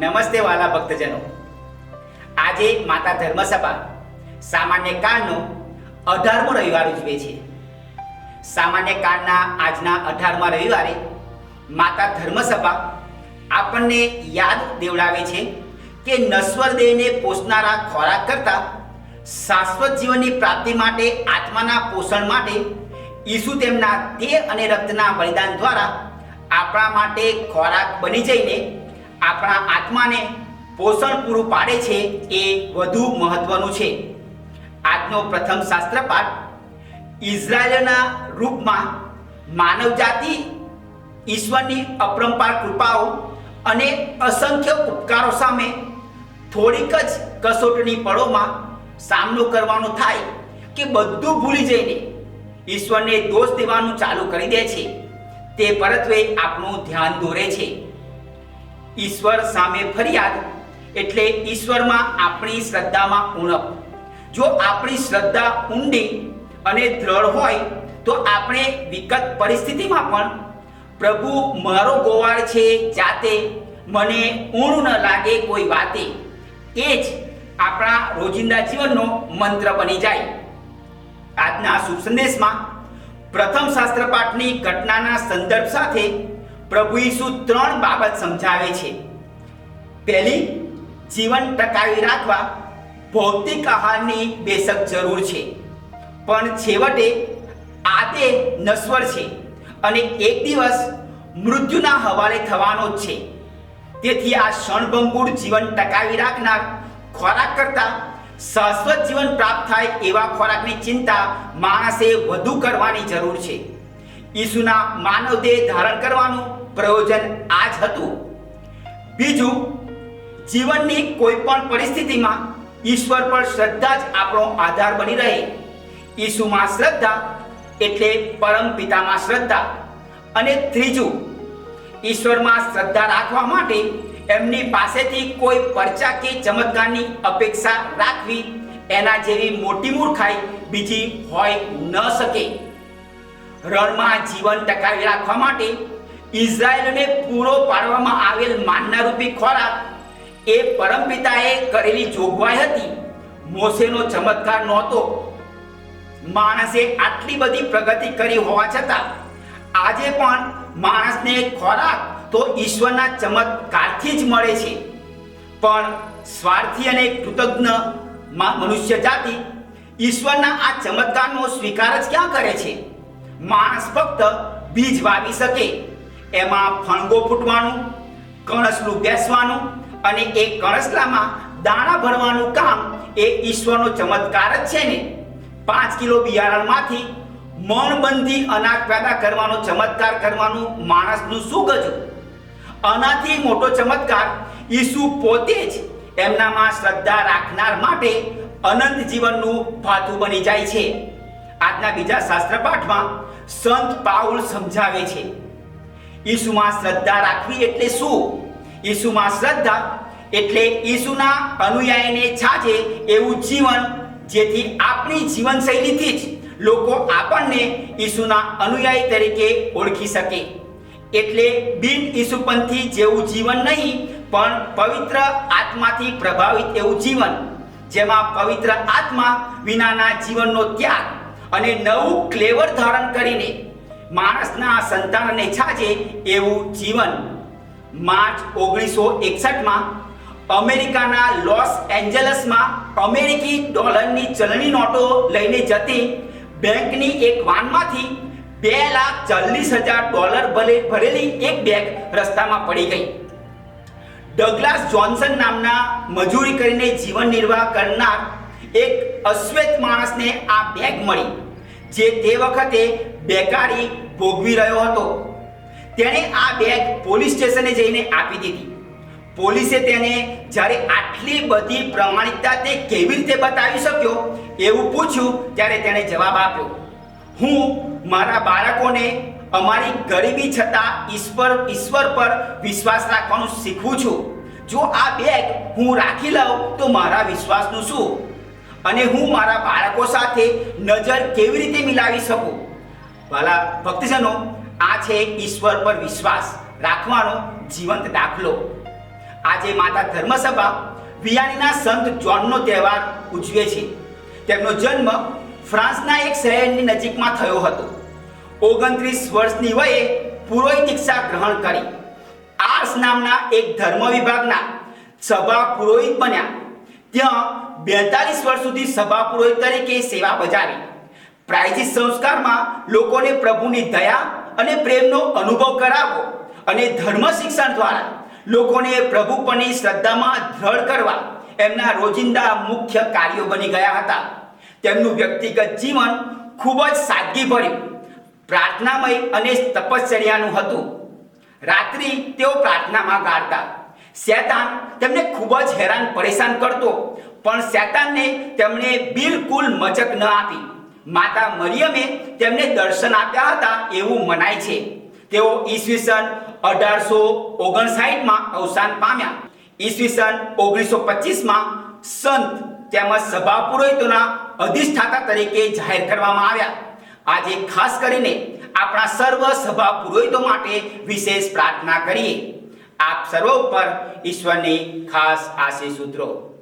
નમસ્તે વાલા ભક્તજનો. આજે માતા ધર્મસભા સામાન્ય કાળનો અઢારમો રવિવાર ઉજવે છે. સામાન્ય કાળના આજના અઢારમા રવિવારે માતા ધર્મસભા આપણને યાદ દેવડાવે છે કે નશ્વર દેહને પોષનારા ખોરાક કરતા શાશ્વત જીવનની પ્રાપ્તિ માટે, આત્માના પોષણ માટે ઈસુ તેમના દેહ અને રક્તના બલિદાન દ્વારા આપણા માટે ખોરાક બની જઈને આપણા આત્માને પોષણ પૂરું પાડે છે એ વધુ મહત્વનું છે. આજનો પ્રથમ શાસ્ત્ર પાઠ ઇઝરાયલના રૂપમાં માનવજાતિ ઈશ્વરની અપરંપાર કૃપાઓ અને અસંખ્ય ઉપકારો સામે થોડીક જ કસોટની પળોમાં સામનો કરવાનો થાય કે બધું ભૂલી જઈને ઈશ્વરને દોષ દેવાનું ચાલુ કરી દે છે. તે પરત્વે આપણું ધ્યાન દોરે છે. ઈશ્વર સામે ફરિયાદ એટલે ઈશ્વરમાં આપણી શ્રદ્ધામાં ઉણપ. જો આપણી શ્રદ્ધા ઊંડી અને દ્રઢ હોય, તો આપણે વિકટ પરિસ્થિતિમાં પણ, પ્રભુ, મારો ગોવાળ છે જાતે, મને ઊણ ન લાગે કોઈ વાતે. એ જ આપણા રોજિંદા જીવનનો મંત્ર બની જાય. આજના શુભ પ્રથમ શાસ્ત્ર પાઠની ઘટનાના સંદર્ભ સાથે પ્રભુ ઈસુ ત્રણ બાબત સમજાવે છે. પહેલી, જીવન ટકાવી રાખવા ભૌતિક આહારની બેશક જરૂર છે. પણ છેવટે આ તે નશ્વર છે અને એક દિવસ મૃત્યુના હવાલે થવાનો જ છે. તેથી આ ક્ષણભંગુર જીવન ટકાવી રાખનાર ખોરાક કરતા શાશ્વત જીવન પ્રાપ્ત થાય એવા ખોરાકની ચિંતા માણસે વધુ કરવાની જરૂર છે. ઈસુના માનવ દેહ ધારણ કરવાનું પ્રયોજન આ જ હતું. બીજું, જીવનની કોઈ પણ પરિસ્થિતિમાં ઈશ્વર પર શ્રદ્ધા જ આપણો આધાર બની રહે. ઈસુમાં શ્રદ્ધા એટલે પરમ પિતામાં શ્રદ્ધા. અને ત્રીજું, ઈશ્વરમાં શ્રદ્ધા રાખવા માટે એમની પાસેથી કોઈ પરચા કે ચમત્કારની અપેક્ષા રાખવી એના જેવી મોટી મૂર્ખાઈ બીજી હોય ન શકે. રણમાં જીવન ટકાવી રાખવા માટે ઇઝરાયલને પૂરો પાડવામાં આવેલ માનનારૂપી ખોરાક એ પરમપિતાએ કરેલી જોગવાઈ હતી. મોસેનો ચમત્કાર નહોતો. માણસે આટલી બધી પ્રગતિ કરી હોવા છતાં આજે પણ માણસને ખોરાક તો ઈશ્વરના ચમત્કારથી જ મળે છે. પણ સ્વાર્થી અને કૃતજ્ઞ મનુષ્ય જાતિ ઈશ્વરના આ ચમત્કારનો સ્વીકાર જ ક્યાં કરે છે? માણસ ફક્ત બીજ વાવી શકે. એમાં ફણગો ફૂટવાનું કણસલું બેસવાનું અને એ કણસલામાં દાણા ભરવાનું કામ એ ઈશ્વરનો ચમત્કાર જ છે ને. પાંચ કિલો બિયારણમાંથી મણબંધી અનાજ પેદા કરવાનો ચમત્કાર કરવાનું માણસનું શું ગજું આનાથી મોટો ચમત્કાર ઈસુ પોતે જ એમનામાં શ્રદ્ધા રાખનાર માટે અનંત જીવનનું ભાથું બની જાય છે. આજના બીજા શાસ્ત્ર પાઠમાં સંત પાઉલ સમજાવે છે, ઈસુમાં શ્રદ્ધા રાખવી એટલે શું? ઈસુમાં શ્રદ્ધા એટલે ઈસુના અનુયાયીને છાજે એવું જીવન જેથી આપણી જીવનશૈલીથી જ લોકો આપણને ઈસુના અનુયાયી તરીકે ઓળખી શકે. એટલે બિન ઈસુપંથી જેવું જીવન નહીં, પણ પવિત્ર આત્માથી પ્રભાવિત એવું જીવન, જેમાં પવિત્ર આત્મા વિનાના જીવનનો ત્યાગ અને નવું ક્લેવર ધારણ કરીને માણસના સંતાનને છાજે એવું જીવન. માર્ચ ઓગણીસો એકસઠમાં અમેરિકાના લોસ એન્જલસમાં અમેરિકી ડોલરની ચલણી નોટો લઈને જતી બેંકની એક વાનમાંથી બે લાખ ચાલીસ હજાર ડોલર ભલે ભરેલી એક બેગ રસ્તામાં પડી ગઈ. ડગલાસ જોન્સન નામના મજૂરી કરીને જીવન નિર્વાહ કરનાર એક અશ્વેત માણસને આ બેગ મળી. જે તે વખતે બેકારી ભોગવી રહ્યો હતો. તેણે આ બેગ પોલીસ સ્ટેશને જઈને આપી દીધી. પોલીસે તેને જ્યારે આટલી બધી પ્રમાણિકતા તે કેવી રીતે બતાવી શક્યો એવું પૂછ્યું ત્યારે તેણે જવાબ આપ્યો, હું મારા બાળકોને અમારી ગરીબી છતાં ઈશ્વર ઈશ્વર પર વિશ્વાસ રાખવાનું શીખવું છું. જો આ બેગ હું રાખી લઉં તો મારા વિશ્વાસનું શું? અને હું મારા બાળકો સાથે નજર કેવી રીતે મિલાવી શકું? વાલા ભક્તજનો, આ છે ઈશ્વર પર વિશ્વાસ. રાખવાનો જીવંત દાખલો. આજે માતા ધર્મસભા વિયાણીના સંત જોનનો તહેવાર ઉજવે છે. તેમનો જન્મ ફ્રાન્સના એક શહેરની નજીકમાં થયો હતો. ઓગણત્રીસ વર્ષની વયે પુરોહિત દીક્ષા ગ્રહણ કરી. આર્સ નામના એક ધર્મ વિભાગના સભા પુરોહિત બન્યા. ત્યાં બેતાલીસ વર્ષ સુધી સભા પુરોહિત તરીકે સેવા બજાવી. પ્રાયજિત સંસ્કારમાં લોકોને પ્રભુની દયા અને પ્રેમનો અનુભવ કરાવવો અને ધર્મ શિક્ષણ દ્વારા લોકોને પ્રભુ પરની શ્રદ્ધામાં દ્રઢ કરવા એમના રોજિંદા મુખ્ય કાર્યો બની ગયા હતા. તેમનું વ્યક્તિગત જીવન ખૂબ જ સાદગીભર્યું, પ્રાર્થનામય અને તપશ્ચર્યાનું હતું. રાત્રિ તેઓ પ્રાર્થનામાં ગાળતા. શેતાન તેમને ખૂબ જ હેરાન પરેશાન કરતો પણ શેતાનને તેમણે બિલકુલ મચક ન આપી. માતા મરિયમે તેમને દર્શન આપ્યા હતા એવું મનાય છે. તેઓ ઈસવીસન અઢારસો ઓગણસાઠમાં અવસાન પામ્યા. ઈસવીસન ઓગણીસો પચીસમાં સંત તેમજ સભા પુરોહિતોના અધિષ્ઠાતા તરીકે જાહેર કરવામાં આવ્યા. આજે ખાસ કરીને આપણા સર્વ સભા પુરોહિતો માટે વિશેષ પ્રાર્થના કરીએ. આપ સર્વ ઉપર ઈશ્વરની ખાસ આશીષ ઉતરો.